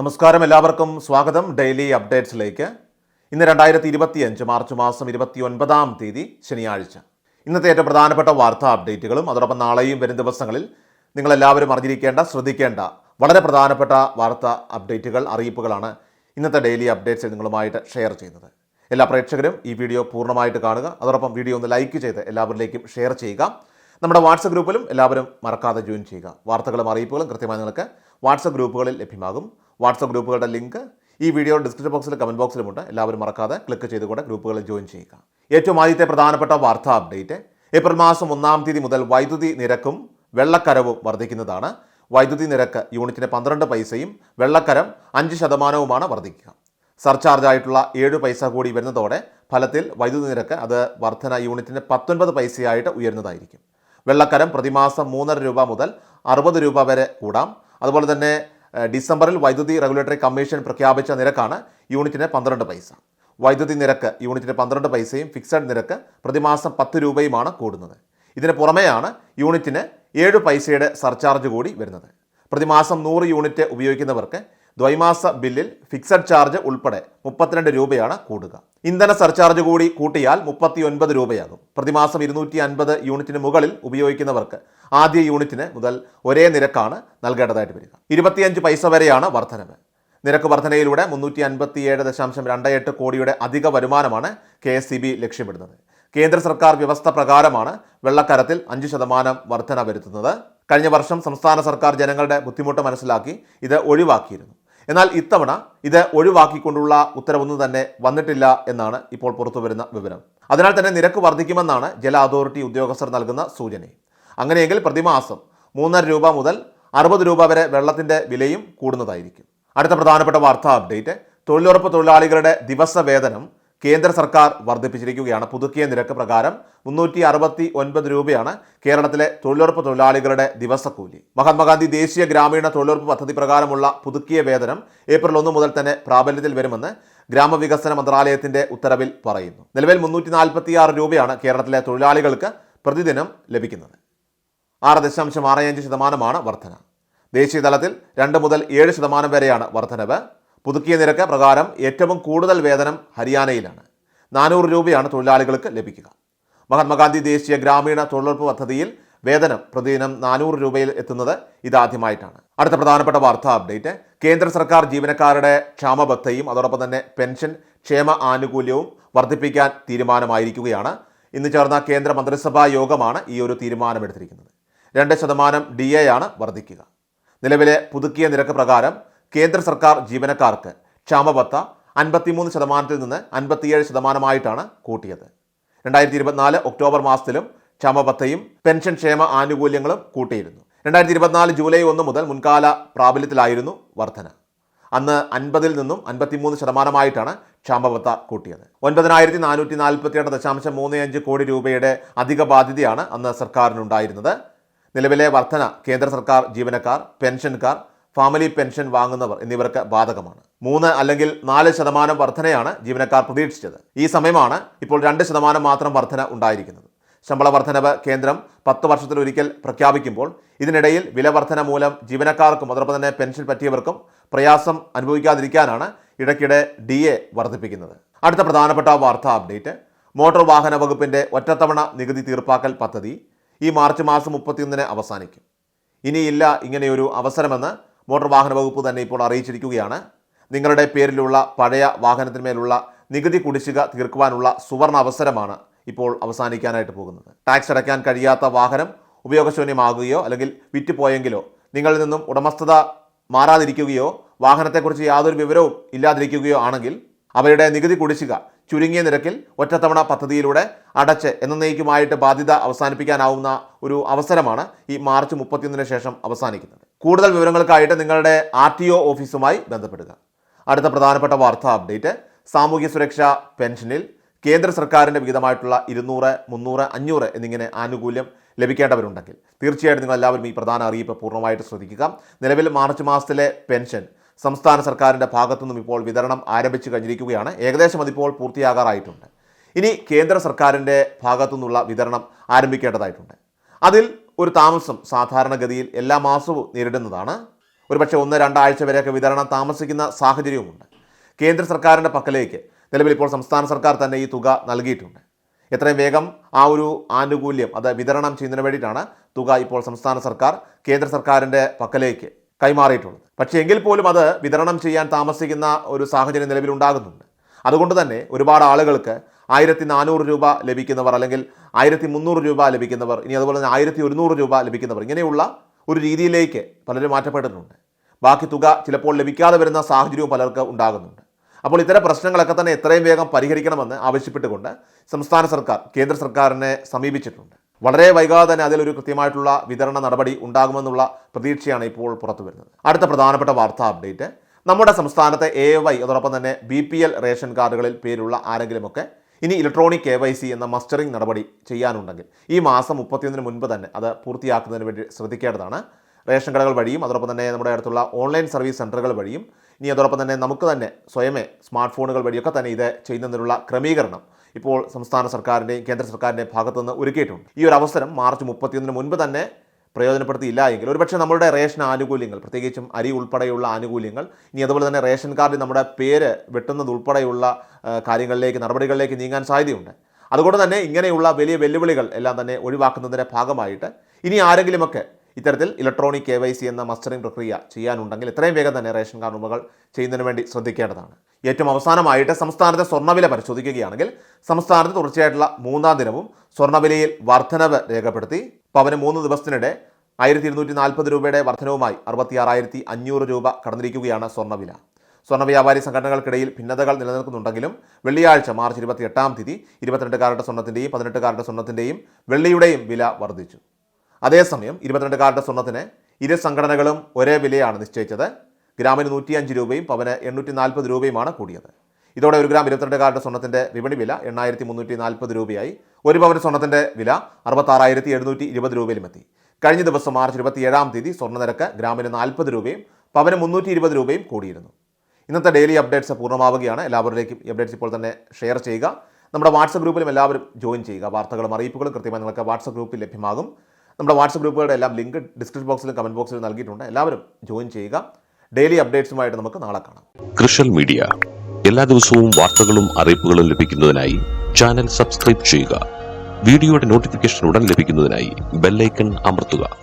നമസ്കാരം എല്ലാവർക്കും. സ്വാഗതം ഡെയിലി അപ്ഡേറ്റ്സിലേക്ക്. ഇന്ന് രണ്ടായിരത്തി ഇരുപത്തിയഞ്ച് മാർച്ച് മാസം ഇരുപത്തി ഒൻപതാം തീയതി ശനിയാഴ്ച. ഇന്നത്തെ ഏറ്റവും പ്രധാനപ്പെട്ട വാർത്താ അപ്ഡേറ്റുകളും അതോടൊപ്പം നാളെയും വരും ദിവസങ്ങളിൽ നിങ്ങളെല്ലാവരും അറിഞ്ഞിരിക്കേണ്ട ശ്രദ്ധിക്കേണ്ട വളരെ പ്രധാനപ്പെട്ട വാർത്താ അപ്ഡേറ്റുകൾ അറിയിപ്പുകളാണ് ഇന്നത്തെ ഡെയിലി അപ്ഡേറ്റ്സ് നിങ്ങളുമായിട്ട് ഷെയർ ചെയ്യുന്നത്. എല്ലാ പ്രേക്ഷകരും ഈ വീഡിയോ പൂർണമായിട്ട് കാണുക. അതോടൊപ്പം വീഡിയോ ഒന്ന് ലൈക്ക് ചെയ്ത് എല്ലാവരിലേക്കും ഷെയർ ചെയ്യുക. നമ്മുടെ വാട്സപ്പ് ഗ്രൂപ്പിലും എല്ലാവരും മറക്കാതെ ജോയിൻ ചെയ്യുക. വാർത്തകളും അറിയിപ്പുകളും കൃത്യമായി നിങ്ങൾക്ക് വാട്സപ്പ് ഗ്രൂപ്പുകളിൽ ലഭ്യമാകും. വാട്സപ്പ് ഗ്രൂപ്പുകളുടെ ലിങ്ക് ഈ വീഡിയോ ഡിസ്ക്രിപ്ഷൻ ബോക്സിലും കമന്റ് ബോക്സിലുമുണ്ട് എല്ലാവരും മറക്കാതെ ക്ലിക്ക് ചെയ്തുകൊണ്ട് ഗ്രൂപ്പുകളിൽ ജോയിൻ ചെയ്യുക. ഏറ്റവും ആദ്യത്തെ പ്രധാനപ്പെട്ട വാർത്താ അപ്ഡേറ്റ്. ഏപ്രിൽ മാസം ഒന്നാം തീയതി മുതൽ വൈദ്യുതി നിരക്കും വെള്ളക്കരവും വർദ്ധിക്കുന്നതാണ്. വൈദ്യുതി നിരക്ക് യൂണിറ്റിന് പന്ത്രണ്ട് പൈസയും വെള്ളക്കരം അഞ്ച് ശതമാനവുമാണ് വർദ്ധിക്കുക. സർചാർജ് ആയിട്ടുള്ള ഏഴ് പൈസ കൂടി വരുന്നതോടെ ഫലത്തിൽ വൈദ്യുതി നിരക്ക് അത് വർധന യൂണിറ്റിന് പത്തൊൻപത് പൈസയായിട്ട് ഉയരുന്നതായിരിക്കും. വെള്ളക്കരം പ്രതിമാസം മൂന്നര രൂപ മുതൽ അറുപത് രൂപ വരെ കൂടാം. അതുപോലെ തന്നെ ഡിസംബറിൽ വൈദ്യുതി റെഗുലേറ്ററി കമ്മീഷൻ പ്രഖ്യാപിച്ച നിരക്കാണ് യൂണിറ്റിന് പന്ത്രണ്ട് പൈസ. വൈദ്യുതി നിരക്ക് യൂണിറ്റിന് പന്ത്രണ്ട് പൈസയും ഫിക്സഡ് നിരക്ക് പ്രതിമാസം പത്ത് രൂപയുമാണ് കൂടുന്നത്. ഇതിന് പുറമെയാണ് യൂണിറ്റിന് ഏഴ് പൈസയുടെ സർചാർജ് കൂടി വരുന്നത്. പ്രതിമാസം നൂറ് യൂണിറ്റ് ഉപയോഗിക്കുന്നവർക്ക് ദ്വൈമാസ ബില്ലിൽ ഫിക്സഡ് ചാർജ് ഉൾപ്പെടെ മുപ്പത്തിരണ്ട് രൂപയാണ് കൂടുക. ഇന്ധന സർചാർജ് കൂടി കൂട്ടിയാൽ മുപ്പത്തി ഒൻപത് രൂപയാകും. പ്രതിമാസം ഇരുന്നൂറ്റി അൻപത് യൂണിറ്റിന് മുകളിൽ ഉപയോഗിക്കുന്നവർക്ക് ആദ്യ യൂണിറ്റിന് മുതൽ ഒരേ നിരക്കാണ് നൽകേണ്ടതായിട്ട് വരിക. ഇരുപത്തിയഞ്ച് പൈസ വരെയാണ് വർധനവ്. നിരക്ക് വർധനയിലൂടെ മുന്നൂറ്റി അൻപത്തിയേഴ് ദശാംശം രണ്ട് എട്ട് കോടിയുടെ അധിക വരുമാനമാണ് കെ എസ് സി ബി ലക്ഷ്യമിടുന്നത്. കേന്ദ്ര സർക്കാർ വ്യവസ്ഥ പ്രകാരമാണ് വെള്ളക്കരത്തിൽ അഞ്ച് ശതമാനം വർധന വരുത്തുന്നത്. കഴിഞ്ഞ വർഷം സംസ്ഥാന സർക്കാർ ജനങ്ങളുടെ ബുദ്ധിമുട്ട് മനസ്സിലാക്കി ഇത് ഒഴിവാക്കിയിരുന്നു. എന്നാൽ ഇത്തവണ ഇത് ഒഴിവാക്കിക്കൊണ്ടുള്ള ഉത്തരവൊന്നും തന്നെ വന്നിട്ടില്ല എന്നാണ് ഇപ്പോൾ പുറത്തുവരുന്ന വിവരം. അതിനാൽ തന്നെ നിരക്ക് വർദ്ധിക്കുമെന്നാണ് ജല അതോറിറ്റി ഉദ്യോഗസ്ഥർ നൽകുന്ന സൂചന. അങ്ങനെയെങ്കിൽ പ്രതിമാസം മൂന്നര രൂപ മുതൽ അറുപത് രൂപ വരെ വെള്ളത്തിന്റെ വിലയും കൂടുന്നതായിരിക്കും. അടുത്ത പ്രധാനപ്പെട്ട വാർത്താ അപ്ഡേറ്റ് തൊഴിലുറപ്പ് തൊഴിലാളികളുടെ ദിവസ വേതനം കേന്ദ്ര സർക്കാർ വർദ്ധിപ്പിച്ചിരിക്കുകയാണ്. പുതുക്കിയ നിരക്ക് പ്രകാരം മുന്നൂറ്റി അറുപത്തി ഒൻപത് രൂപയാണ് കേരളത്തിലെ തൊഴിലുറപ്പ് തൊഴിലാളികളുടെ ദിവസക്കൂലി. മഹാത്മാഗാന്ധി ദേശീയ ഗ്രാമീണ തൊഴിലുറപ്പ് പദ്ധതി പ്രകാരമുള്ള പുതുക്കിയ വേതനം ഏപ്രിൽ ഒന്ന് മുതൽ തന്നെ പ്രാബല്യത്തിൽ വരുമെന്ന് ഗ്രാമവികസന മന്ത്രാലയത്തിന്റെ ഉത്തരവിൽ പറയുന്നു. നിലവിൽ മുന്നൂറ്റി നാൽപ്പത്തിയാറ് രൂപയാണ് കേരളത്തിലെ തൊഴിലാളികൾക്ക് പ്രതിദിനം ലഭിക്കുന്നത്. ആറ് ദശാംശം ആറ് അഞ്ച് ശതമാനമാണ് വർധന. ദേശീയ തലത്തിൽ രണ്ട് മുതൽ ഏഴ് ശതമാനം വരെയാണ് വർധനവ്. പുതുക്കിയ നിരക്ക് പ്രകാരം ഏറ്റവും കൂടുതൽ വേതനം ഹരിയാനയിലാണ്. നാനൂറ് രൂപയാണ് തൊഴിലാളികൾക്ക് ലഭിക്കുക. മഹാത്മാഗാന്ധി ദേശീയ ഗ്രാമീണ തൊഴിലുറപ്പ് പദ്ധതിയിൽ വേതനം പ്രതിദിനം നാനൂറ് രൂപയിൽ എത്തുന്നത് ഇതാദ്യമായിട്ടാണ്. അടുത്ത പ്രധാനപ്പെട്ട വാർത്താ അപ്ഡേറ്റ്. കേന്ദ്ര സർക്കാർ ജീവനക്കാരുടെ ക്ഷാമബത്തയും അതോടൊപ്പം തന്നെ പെൻഷൻ ക്ഷേമ ആനുകൂല്യവും വർദ്ധിപ്പിക്കാൻ തീരുമാനമായിരിക്കുകയാണ്. ഇന്ന് ചേർന്ന കേന്ദ്ര മന്ത്രിസഭാ യോഗമാണ് ഈ ഒരു തീരുമാനമെടുത്തിരിക്കുന്നത്. രണ്ട് ശതമാനം ഡി എ ആണ് വർദ്ധിക്കുക. നിലവിലെ പുതുക്കിയ നിരക്ക് പ്രകാരം കേന്ദ്ര സർക്കാർ ജീവനക്കാർക്ക് ക്ഷാമബത്ത അൻപത്തിമൂന്ന് ശതമാനത്തിൽ നിന്ന് അൻപത്തിയേഴ് ശതമാനമായിട്ടാണ് കൂട്ടിയത്. രണ്ടായിരത്തി ഇരുപത്തിനാല് ഒക്ടോബർ മാസത്തിലും ക്ഷാമബത്തയും പെൻഷൻ ക്ഷേമ ആനുകൂല്യങ്ങളും കൂട്ടിയിരുന്നു. രണ്ടായിരത്തി ഇരുപത്തിനാല് ജൂലൈ ഒന്ന് മുതൽ മുൻകാല പ്രാബല്യത്തിലായിരുന്നു വർധന. അന്ന് അൻപതിൽ നിന്നും അൻപത്തിമൂന്ന് ശതമാനമായിട്ടാണ് ക്ഷാമബത്ത കൂട്ടിയത്. ഒൻപതിനായിരത്തി നാനൂറ്റി നാൽപ്പത്തി എട്ട് ദശാംശം മൂന്ന് അഞ്ച് കോടി രൂപയുടെ അധിക ബാധ്യതയാണ് അന്ന് സർക്കാരിനുണ്ടായിരുന്നത്. നിലവിലെ വർധന കേന്ദ്ര സർക്കാർ ജീവനക്കാർ പെൻഷൻകാർ ഫാമിലി പെൻഷൻ വാങ്ങുന്നവർ എന്നിവർക്ക് ബാധകമാണ്. മൂന്ന് അല്ലെങ്കിൽ നാല് ശതമാനം വർധനയാണ് ജീവനക്കാർ പ്രതീക്ഷിച്ചത്. ഈ സമയമാണ് ഇപ്പോൾ രണ്ട് ശതമാനം മാത്രം വർധന ഉണ്ടായിരിക്കുന്നത്. ശമ്പള വർധനവ് കേന്ദ്രം പത്ത് വർഷത്തിലൊരിക്കൽ പ്രഖ്യാപിക്കുമ്പോൾ ഇതിനിടയിൽ വില വർധന മൂലം ജീവനക്കാർക്കും അതോടൊപ്പം തന്നെ പെൻഷൻ പറ്റിയവർക്കും പ്രയാസം അനുഭവിക്കാതിരിക്കാനാണ് ഇടയ്ക്കിടെ ഡി എ വർദ്ധിപ്പിക്കുന്നത്. അടുത്ത പ്രധാനപ്പെട്ട വാർത്താ അപ്ഡേറ്റ്. മോട്ടോർ വാഹന വകുപ്പിന്റെ ഒറ്റത്തവണ നികുതി തീർപ്പാക്കൽ പദ്ധതി ഈ മാർച്ച് മാസം മുപ്പത്തിയൊന്നിന് അവസാനിക്കും. ഇനിയില്ല ഇങ്ങനെയൊരു അവസരമെന്ന് മോട്ടോർ വാഹന വകുപ്പ് തന്നെ ഇപ്പോൾ അറിയിച്ചിരിക്കുകയാണ്. നിങ്ങളുടെ പേരിലുള്ള പഴയ വാഹനത്തിന്മേലുള്ള നികുതി കുടിശ്ശിക തീർക്കുവാനുള്ള സുവർണ അവസരമാണ് ഇപ്പോൾ അവസാനിക്കാനായിട്ട് പോകുന്നത്. ടാക്സ് അടയ്ക്കാൻ കഴിയാത്ത വാഹനം ഉപയോഗശൂന്യമാകുകയോ അല്ലെങ്കിൽ വിറ്റുപോയെങ്കിലോ നിങ്ങളിൽ നിന്നും ഉടമസ്ഥത മാറാതിരിക്കുകയോ വാഹനത്തെക്കുറിച്ച് യാതൊരു വിവരവും ഇല്ലാതിരിക്കുകയോ ആണെങ്കിൽ അവരുടെ നികുതി കുടിശ്ശിക ചുരുങ്ങിയ നിരക്കിൽ ഒറ്റത്തവണ പദ്ധതിയിലൂടെ അടച്ച് എന്നേക്കുമായിട്ട് ബാധ്യത അവസാനിപ്പിക്കാനാവുന്ന ഒരു അവസരമാണ് ഈ മാർച്ച് മുപ്പത്തിയൊന്നിന് ശേഷം അവസാനിക്കുന്നത്. കൂടുതൽ വിവരങ്ങൾക്കായിട്ട് നിങ്ങളുടെ ആർ ടി ഒ ഓഫീസുമായി ബന്ധപ്പെടുക. അടുത്ത പ്രധാനപ്പെട്ട വാർത്താ അപ്ഡേറ്റ് സാമൂഹ്യ സുരക്ഷാ പെൻഷനിൽ കേന്ദ്ര സർക്കാരിന്റെ വിഹിതമായിട്ടുള്ള ഇരുന്നൂറ് മുന്നൂറ് അഞ്ഞൂറ് എന്നിങ്ങനെ ആനുകൂല്യം ലഭിക്കേണ്ടവരുണ്ടെങ്കിൽ തീർച്ചയായിട്ടും നിങ്ങൾ എല്ലാവരും ഈ പ്രധാന അറിയിപ്പ് പൂർണമായിട്ട് ശ്രദ്ധിക്കുക. നിലവിൽ മാർച്ച് മാസത്തിലെ പെൻഷൻ സംസ്ഥാന സർക്കാരിന്റെ ഭാഗത്തുനിന്നും ഇപ്പോൾ വിതരണം ആരംഭിച്ചു കഴിഞ്ഞിരിക്കുകയാണ്. ഏകദേശം അതിപ്പോൾ പൂർത്തിയാകാറായിട്ടുണ്ട്. ഇനി കേന്ദ്ര സർക്കാരിന്റെ ഭാഗത്തുനിന്നുള്ള വിതരണം ആരംഭിക്കേണ്ടതായിട്ടുണ്ട്. അതിൽ ഒരു താമസം സാധാരണഗതിയിൽ എല്ലാ മാസവും നേരിടുന്നതാണ്. ഒരുപക്ഷെ ഒന്ന് രണ്ടാഴ്ച വരെയൊക്കെ വിതരണം താമസിക്കുന്ന സാഹചര്യവുമുണ്ട്. കേന്ദ്ര സർക്കാരിന്റെ പക്കലേക്ക് നിലവിൽ ഇപ്പോൾ സംസ്ഥാന സർക്കാർ തന്നെ ഈ തുക നൽകിയിട്ടുണ്ട്. എത്രയും വേഗം ആ ഒരു ആനുകൂല്യം അത് വിതരണം ചെയ്യുന്നതിന് വേണ്ടിയിട്ടാണ് തുക ഇപ്പോൾ സംസ്ഥാന സർക്കാർ കേന്ദ്ര സർക്കാരിന്റെ പക്കലേക്ക് കൈമാറിയിട്ടുള്ളത്. പക്ഷേ എങ്കിൽ പോലും അത് വിതരണം ചെയ്യാൻ താമസിക്കുന്ന ഒരു സാഹചര്യം നിലവിലുണ്ടാകുന്നുണ്ട് അതുകൊണ്ട് തന്നെ ഒരുപാട് ആളുകൾക്ക് ആയിരത്തി നാനൂറ് രൂപ ലഭിക്കുന്നവർ അല്ലെങ്കിൽ ആയിരത്തി മുന്നൂറ് രൂപ ലഭിക്കുന്നവർ ഇനി അതുപോലെ തന്നെ ആയിരത്തി ഒരുന്നൂറ് രൂപ ലഭിക്കുന്നവർ ഇങ്ങനെയുള്ള ഒരു രീതിയിലേക്ക് പലരും മാറ്റപ്പെട്ടിട്ടുണ്ട്. ബാക്കി തുക ചിലപ്പോൾ ലഭിക്കാതെ വരുന്ന സാഹചര്യവും പലർക്ക് ഉണ്ടാകുന്നുണ്ട്. അപ്പോൾ ഇത്തരം പ്രശ്നങ്ങളൊക്കെ തന്നെ എത്രയും വേഗം പരിഹരിക്കണമെന്ന് ആവശ്യപ്പെട്ടുകൊണ്ട് സംസ്ഥാന സർക്കാർ കേന്ദ്ര സർക്കാരിനെ സമീപിച്ചിട്ടുണ്ട്. വളരെ വൈകാതെ തന്നെ അതിലൊരു കൃത്യമായിട്ടുള്ള വിതരണ നടപടി ഉണ്ടാകുമെന്നുള്ള പ്രതീക്ഷയാണ് ഇപ്പോൾ പുറത്തു വരുന്നത്. അടുത്ത പ്രധാനപ്പെട്ട വാർത്താ അപ്ഡേറ്റ് നമ്മുടെ സംസ്ഥാനത്തെ എ വൈ അതോടൊപ്പം തന്നെ ബി പി എൽ റേഷൻ കാർഡുകളിൽ പേരുള്ള ആരെങ്കിലുമൊക്കെ ഇനി ഇലക്ട്രോണിക് കെ വൈ സി എന്ന മസ്റ്ററിംഗ് നടപടി ചെയ്യാനുണ്ടെങ്കിൽ ഈ മാസം മുപ്പത്തിയൊന്നിന് മുൻപ് തന്നെ അത് പൂർത്തിയാക്കുന്നതിന് വേണ്ടി ശ്രദ്ധിക്കേണ്ടതാണ്. റേഷൻ കടകൾ വഴിയും അതോടൊപ്പം തന്നെ നമ്മുടെ അടുത്തുള്ള ഓൺലൈൻ സർവീസ് സെന്ററുകൾ വഴിയും ഇനി അതോടൊപ്പം തന്നെ നമുക്ക് തന്നെ സ്വയമേ സ്മാർട്ട് ഫോണുകൾ വഴിയൊക്കെ തന്നെ ഇത് ചെയ്യുന്നതിനുള്ള ക്രമീകരണം ഇപ്പോൾ സംസ്ഥാന സർക്കാരിന്റെയും കേന്ദ്ര സർക്കാരിന്റെയും ഭാഗത്തുനിന്ന് ഒരുക്കിയിട്ടുണ്ട്. ഈ ഒരു അവസരം മാർച്ച് മുപ്പത്തിയൊന്നിന് മുൻപ് തന്നെ പ്രയോജനപ്പെടുത്തിയില്ല എങ്കിൽ ഒരുപക്ഷെ നമ്മുടെ റേഷൻ ആനുകൂല്യങ്ങൾ പ്രത്യേകിച്ചും അരി ഉൾപ്പെടെയുള്ള ആനുകൂല്യങ്ങൾ ഇനി അതുപോലെ തന്നെ റേഷൻ കാർഡിൽ നമ്മുടെ പേര് വെട്ടുന്നത് ഉൾപ്പെടെയുള്ള കാര്യങ്ങളിലേക്ക് നടപടികളിലേക്ക് നീങ്ങാൻ സാധ്യതയുണ്ട്. അതുകൊണ്ട് തന്നെ ഇങ്ങനെയുള്ള വലിയ വെല്ലുവിളികൾ എല്ലാം തന്നെ ഒഴിവാക്കുന്നതിന്റെ ഭാഗമായിട്ട് ഇനി ആരെങ്കിലുമൊക്കെ ഇത്തരത്തിൽ ഇലക്ട്രോണിക് കെ എന്ന മസ്റ്ററിംഗ് പ്രക്രിയ ചെയ്യാനുണ്ടെങ്കിൽ എത്രയും വേഗം തന്നെ റേഷൻ കാർഡ് ഉടമകൾ ചെയ്യുന്നതിന് വേണ്ടി ശ്രദ്ധിക്കേണ്ടതാണ്. ഏറ്റവും അവസാനമായിട്ട് സംസ്ഥാനത്തെ സ്വർണവില പരിശോധിക്കുകയാണെങ്കിൽ സംസ്ഥാനത്ത് തുടർച്ചയായിട്ടുള്ള മൂന്നാം ദിനവും സ്വർണവിലയിൽ വർധനവ് രേഖപ്പെടുത്തി. പവന് മൂന്ന് ദിവസത്തിനിടെ ആയിരത്തി ഇരുന്നൂറ്റി നാൽപ്പത് രൂപയുടെ വർധനവുമായി അറുപത്തിയാറായിരത്തി അഞ്ഞൂറ് രൂപ കടന്നിരിക്കുകയാണ് സ്വർണവില. സ്വർണ വ്യാപാരി സംഘടനകൾക്കിടയിൽ ഭിന്നതകൾ നിലനിൽക്കുന്നുണ്ടെങ്കിലും വെള്ളിയാഴ്ച മാർച്ച് ഇരുപത്തി എട്ടാം തീയതി ഇരുപത്തിരണ്ട് കാരറ്റ് സ്വർണത്തിന്റെയും പതിനെട്ട് കാരറ്റ് സ്വർണത്തിന്റെയും വെള്ളിയുടെയും വില വർദ്ധിച്ചു. അതേസമയം ഇരുപത്തിരണ്ട് കാരറ്റ് സ്വർണത്തിന് ഇരു സംഘടനകളും ഒരേ വിലയാണ് നിശ്ചയിച്ചത്. ഗ്രാമിന് നൂറ്റിയഞ്ച് രൂപയും പവന് എണ്ണൂറ്റി നാൽപ്പത് രൂപയുമാണ് കൂടിയത്. ഇതോടെ ഒരു ഗ്രാം ഇരുപത്തിരണ്ട് കാരുടെ സ്വർണത്തിന്റെ വിപണി വില എണ്ണായിരത്തി മുന്നൂറ്റി നാൽപ്പത് രൂപയായി. ഒരു പവന് സ്വർണത്തിന്റെ വില അറുപത്താറായിരത്തി എഴുന്നൂറ്റി ഇരുപത് രൂപയിലും എത്തി. കഴിഞ്ഞ ദിവസം മാർച്ച് ഇരുപത്തിയേഴാം തീയതി സ്വർണനിരക്ക് ഗ്രാമിന് നാൽപ്പത് രൂപയും പവന് മുന്നൂറ്റി ഇരുപത് രൂപയും കൂടിയിരുന്നു. ഇന്നത്തെ ഡെയിലി അപ്ഡേറ്റ്സ് പൂർണമാവുകയാണ്. എല്ലാവരിലേക്കും അപ്ഡേറ്റ്സ് ഇപ്പോൾ തന്നെ ഷെയർ ചെയ്യുക. നമ്മുടെ വാട്സപ്പ് ഗ്രൂപ്പിലും എല്ലാവരും ജോയിൻ ചെയ്യുക. വാർത്തകളും അറിയിപ്പുകളും കൃത്യമായി നിങ്ങൾക്ക് വാട്സപ്പ് ഗ്രൂപ്പിൽ ലഭ്യമാകും. നമ്മുടെ വാട്സപ്പ് ഗ്രൂപ്പുകളുടെ എല്ലാം ലിങ്ക് ഡിസ്ക്രിപ്ഷൻ ബോക്സിലും കമന്റ് ബോക്സിലും നൽകിയിട്ടുണ്ട്. എല്ലാവരും ജോയിൻ ചെയ്യുക. ഡെയിലി അപ്ഡേറ്റ്സുമായിട്ട് നമുക്ക് നാളെ കാണാം. കൃഷൽ മീഡിയ. എല്ലാ ദിവസവും വാർത്തകളും അറിയിപ്പുകളും ലഭിക്കുന്നതിനായി ചാനൽ സബ്സ്ക്രൈബ് ചെയ്യുക. വീഡിയോയുടെ നോട്ടിഫിക്കേഷൻ ഉടൻ ലഭിക്കുന്നതിനായി ബെല്ലൈക്കൺ അമർത്തുക.